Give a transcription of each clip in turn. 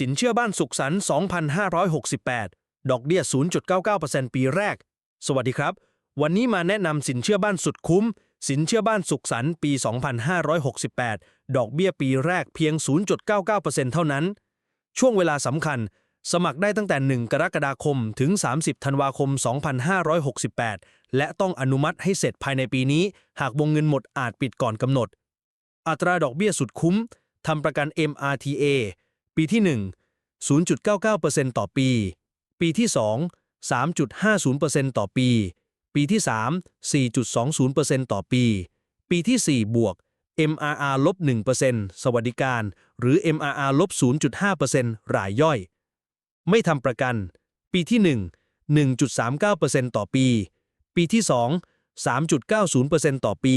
สินเชื่อบ้านสุขสันต์2,568 ดอกเบี้ย 0.99%ปีแรก สวัสดีครับ วันนี้มาแนะนำสินเชื่อบ้านสุดคุ้ม สินเชื่อบ้านสุขสันต์ปี 2568 ดอกเบี้ยปีแรกเพียง 0.99%เท่านั้น ช่วงเวลาสำคัญ สมัครได้ตั้งแต่ 1 กรกฎาคมถึง 30 ธันวาคม 2568 และต้องอนุมัติให้เสร็จภายในปีนี้ หากวงเงินหมดอาจปิดก่อนกำหนด อัตราดอกเบี้ยสุดคุ้มทำประกัน MRTA ปีที่ 1 0.99%ต่อปี ปีที่ 2 3.50%ต่อปี ปีที่ 3 4.20%ต่อปี ปีที่ 4 บวก MRR ลบ1%สวัสดิการ หรือ MRR ลบ0.5%รายย่อย ไม่ทำประกัน ปีที่ 1 1.39%ต่อปี ปีที่ 2 3.90%ต่อปี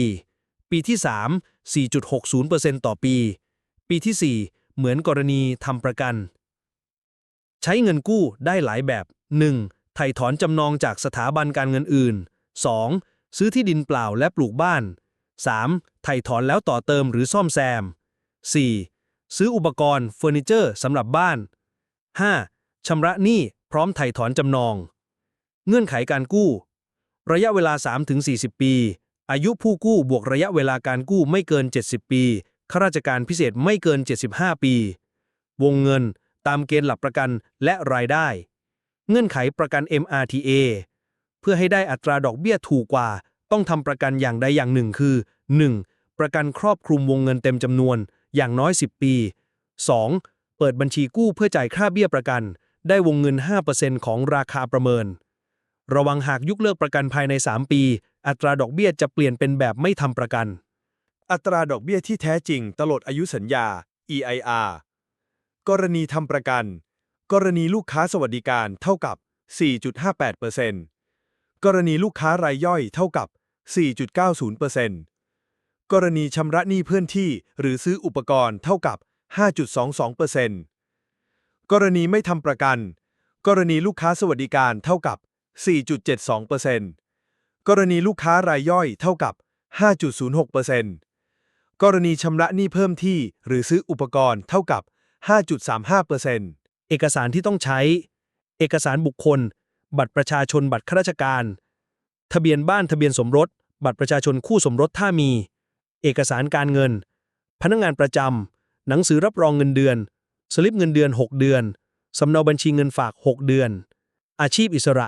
ปีที่ 3 4.60%ต่อปี ปีที่ 4 เหมือนกรณีทำประกัน ใช้เงินกู้ได้หลายแบบ 1. ไถ่ถอนจำนองจากสถาบันการเงินอื่น 2. ซื้อที่ดินเปล่าและปลูกบ้าน 3. ไถ่ถอนแล้วต่อเติมหรือซ่อมแซม 4. ซื้ออุปกรณ์เฟอร์นิเจอร์สำหรับบ้าน 5. ชำระหนี้พร้อมไถ่ถอนจำนอง เงื่อนไขการกู้ ระยะเวลา 3-40 ปี อายุผู้กู้บวกระยะเวลาการกู้ไม่เกิน 70 ปี ข้าราชการพิเศษไม่เกิน 75 ปี วงเงินตามเกณฑ์หลักประกันและรายได้ เงื่อนไขประกัน MRTA เพื่อให้ได้อัตราดอกเบี้ยถูกกว่า ต้องทำประกันอย่างใดอย่างหนึ่งคือ 1. ประกันครอบคลุมวงเงินเต็มจำนวน อย่างน้อย 10 ปี 2. เปิดบัญชีกู้เพื่อจ่ายค่าเบี้ยประกัน ได้วงเงิน 5%ของราคาประเมิน ระวังหากยุกเลิกประกันภายใน 3 ปี อัตราดอกเบี้ยจะเปลี่ยนเป็นแบบไม่ทำประกัน อัตราดอกเบี้ยที่แท้จริงตลอดอายุสัญญา EIR กรณีทำประกัน กรณีลูกค้าสวัสดิการเท่ากับ 4.58%กรณีลูกค้ารายย่อยเท่ากับ 4.90%กรณีชำระหนี้เพื่อนที่หรือซื้ออุปกรณ์เท่ากับ 5.22%กรณีไม่ทำประกัน กรณีลูกค้าสวัสดิการเท่ากับ 4.72%กรณีลูกค้ารายย่อยเท่ากับ 5.06% กรณีชำระหนี้เพิ่มที่ หรือซื้ออุปกรณ์เท่ากับ 5.35%เอกสารที่ต้องใช้ เอกสารบุคคล บัตรประชาชนบัตรข้าราชการ ทะเบียนบ้านทะเบียนสมรส บัตรประชาชนคู่สมรสถ้ามี เอกสารการเงิน พนักงานประจำหนังสือรับรองเงินเดือน สลิปเงินเดือน 6 เดือนสำเนาบัญชีเงินฝาก 6 เดือน อาชีพอิสระ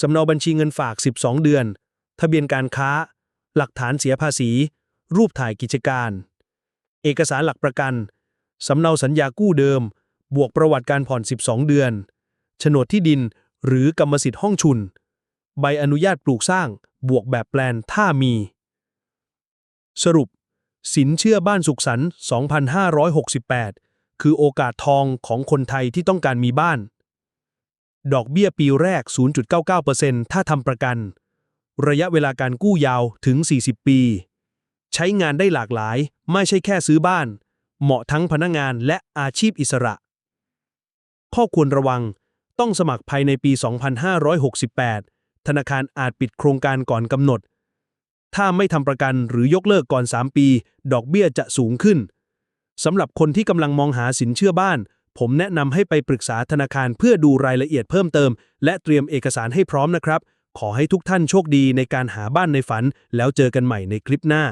สำเนาบัญชีเงินฝาก 12 เดือน ทะเบียนการค้า หลักฐานเสียภาษี รูปถ่ายกิจการ เอกสารหลักประกัน สำเนาสัญญากู้เดิม บวกประวัติการผ่อน 12 เดือน โฉนดที่ดินหรือกรรมสิทธิ์ห้องชุน ใบอนุญาตปลูกสร้าง บวกแบบแปลนถ้ามี สรุป สินเชื่อบ้านสุขสันต์2,568 คือโอกาสทองของคนไทยที่ต้องการมีบ้าน ดอกเบี้ยปีแรก 0.99%ถ้าทำประกัน ระยะเวลาการกู้ยาวถึง 40 ปี ใช้งานได้หลากหลาย ไม่ใช่แค่ซื้อบ้าน เหมาะทั้งพนักงานและอาชีพอิสระ ข้อควรระวัง ต้องสมัครภายในปี 2568 ธนาคารอาจปิดโครงการก่อนกำหนด ถ้าไม่ทำประกันหรือยกเลิกก่อน 3 ปี ดอกเบี้ยจะสูงขึ้นสำหรับคนที่กำลังมองหาสินเชื่อบ้าน ผมแนะนำให้ไปปรึกษาธนาคารเพื่อดูรายละเอียดเพิ่มเติม และเตรียมเอกสารให้พร้อมนะครับ ขอให้ทุกท่านโชคดีในการหาบ้านในฝัน แล้วเจอกันใหม่ในคลิปหน้า